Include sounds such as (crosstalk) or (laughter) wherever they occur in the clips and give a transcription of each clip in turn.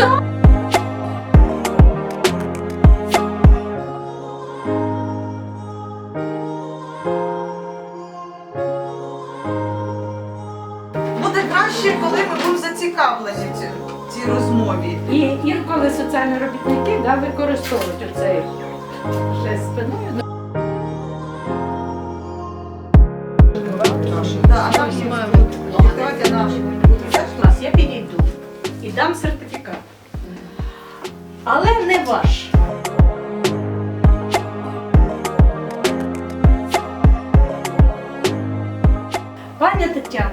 Буде краще, коли ми будемо зацікавлені в цій розмові. І інколи соціальні робітники да, використовують оцей жест спиною. Да, нам. Давайте наші. Я підійду і дам сертифікат. Але не ваш. Пані Тетяно,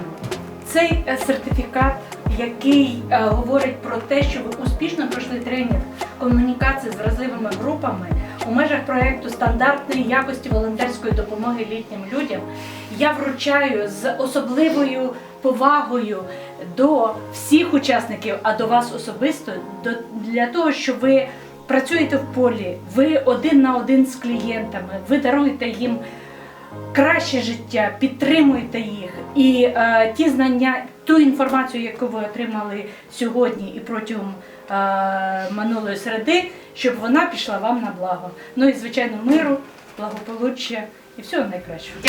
цей е, сертифікат, який е, говорить про те, що ви успішно пройшли тренінг комунікації з вразливими групами у межах проєкту стандартної якості волонтерської допомоги літнім людям, я вручаю з особливою повагою до всіх учасників, а до вас особисто, для того, що ви працюєте в полі, ви один на один з клієнтами, ви даруєте їм краще життя, підтримуєте їх. І е, ті знання, ту інформацію, яку ви отримали сьогодні і протягом е, минулої середи, щоб вона пішла вам на благо. Ну і звичайно, миру, благополуччя і всього найкращого.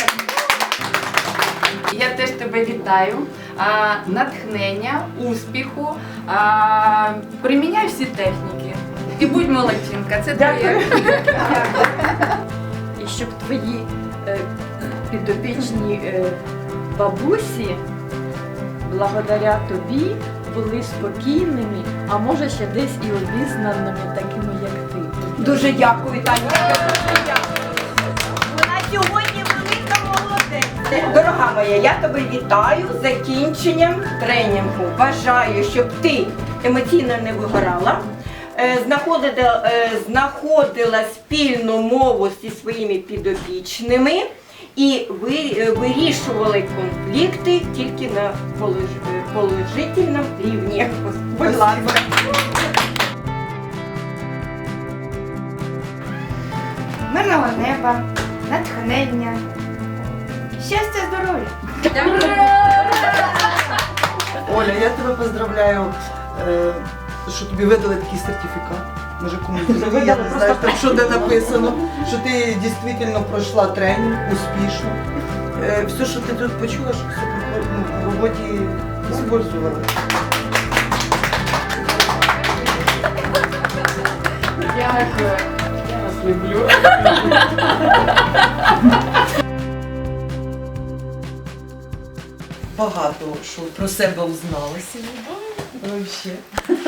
Я теж тебе вітаю. А, натхнення, успіху. А, приміняй всі техніки. І будь молодчинка, це твоє. і щоб твої е, підопічні е, бабусі, благодаря тобі, були спокійними, а може ще десь і обізнаними, такими як ти. Дуже дякую, Таня. Вона сьогодні велика молодець. Дорога моя, я тебе вітаю з закінченням тренінгу. Бажаю, щоб ти емоційно не вигорала. е, Знаходила, е, знаходила спільну мову зі своїми підопічними і ви, е, вирішували конфлікти тільки на полож- е, положительному рівні. Будь ласка. мирного неба, натхнення, щастя, здоров'я. Оля, я тебе поздравляю, е, що тобі видали такий сертифікат. Може комусь дали, я не знаю, там, що де написано, що ти дійсно пройшла тренінг успішно. Е, Все, що ти тут почула, що все ну, в роботі використовувала. Дякую. Я вас люблю. Багато що про себе узнала сьогодні. Вообще. Взагалі.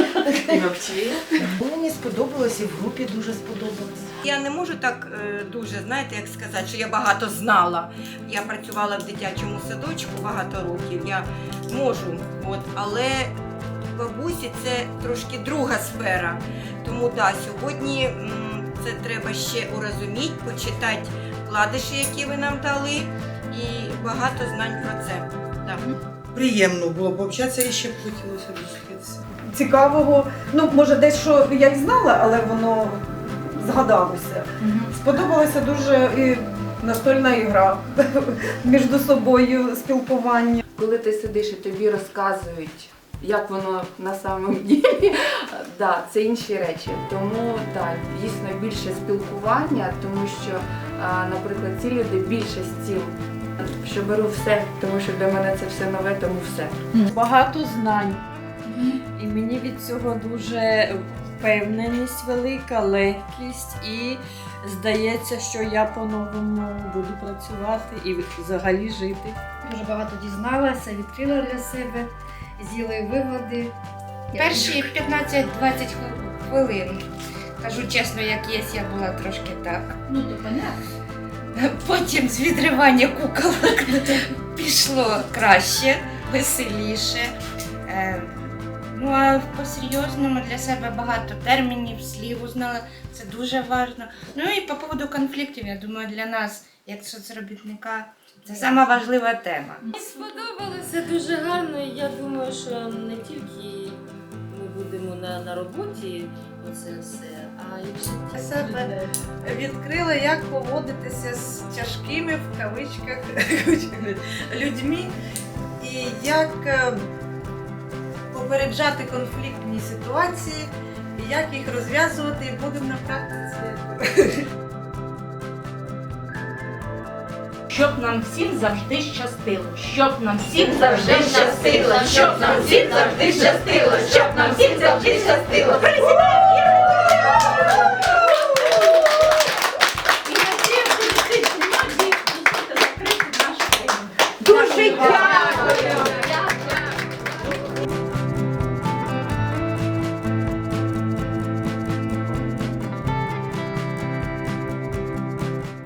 Мені сподобалось і в групі дуже сподобалось. Я не можу так е, дуже, знаєте, як сказати, що я багато знала. Я працювала в дитячому садочку багато років. Я можу, от, але бабусі це трошки друга сфера. Тому да, сьогодні це треба ще урозуміти, почитати вкладиші, які ви нам дали, і багато знань про це. Да. Приємно було пообщатися і ще б хотілося зустрітися. Цікавого. Ну, може, десь що я й знала, але воно згадалося. Сподобалася дуже і настольна ігра (laughs) між собою спілкування. Коли ти сидиш і тобі розказують, як воно на самом (laughs) ділі, да, це інші речі. Тому так, дійсно більше спілкування, тому що, наприклад, ці люди більшості, що беру все, тому що для мене це все нове, тому все. Багато знань. Мені від цього дуже впевненість велика, легкість і здається, що я по-новому буду працювати і взагалі жити. Дуже багато дізналася, відкрила для себе, з'їли вигоди. Перші 15-20 хвилин, кажу чесно, як є, я була трошки так. Ну, то понятно. Потім з відривання куколок пішло краще, веселіше. Ну а по-серйозному для себе багато термінів, слів узнала. Це дуже важливо. Ну і по поводу конфліктів, я думаю, для нас, як соцробітника, це сама важлива тема. Сподобалося дуже гарно. і Я думаю, що не тільки ми будемо на, на роботі, оце все, а і в житті. себе відкрила, як поводитися з тяжкими в кавичках (laughs) людьми і як е, попереджати конфліктні ситуації як їх розв'язувати, і будемо на практиці. Щоб нам всім завжди щастило, щоб нам всім завжди щастило, щоб нам всім завжди щастило, щоб нам всім завжди щастило. Дуже дякую!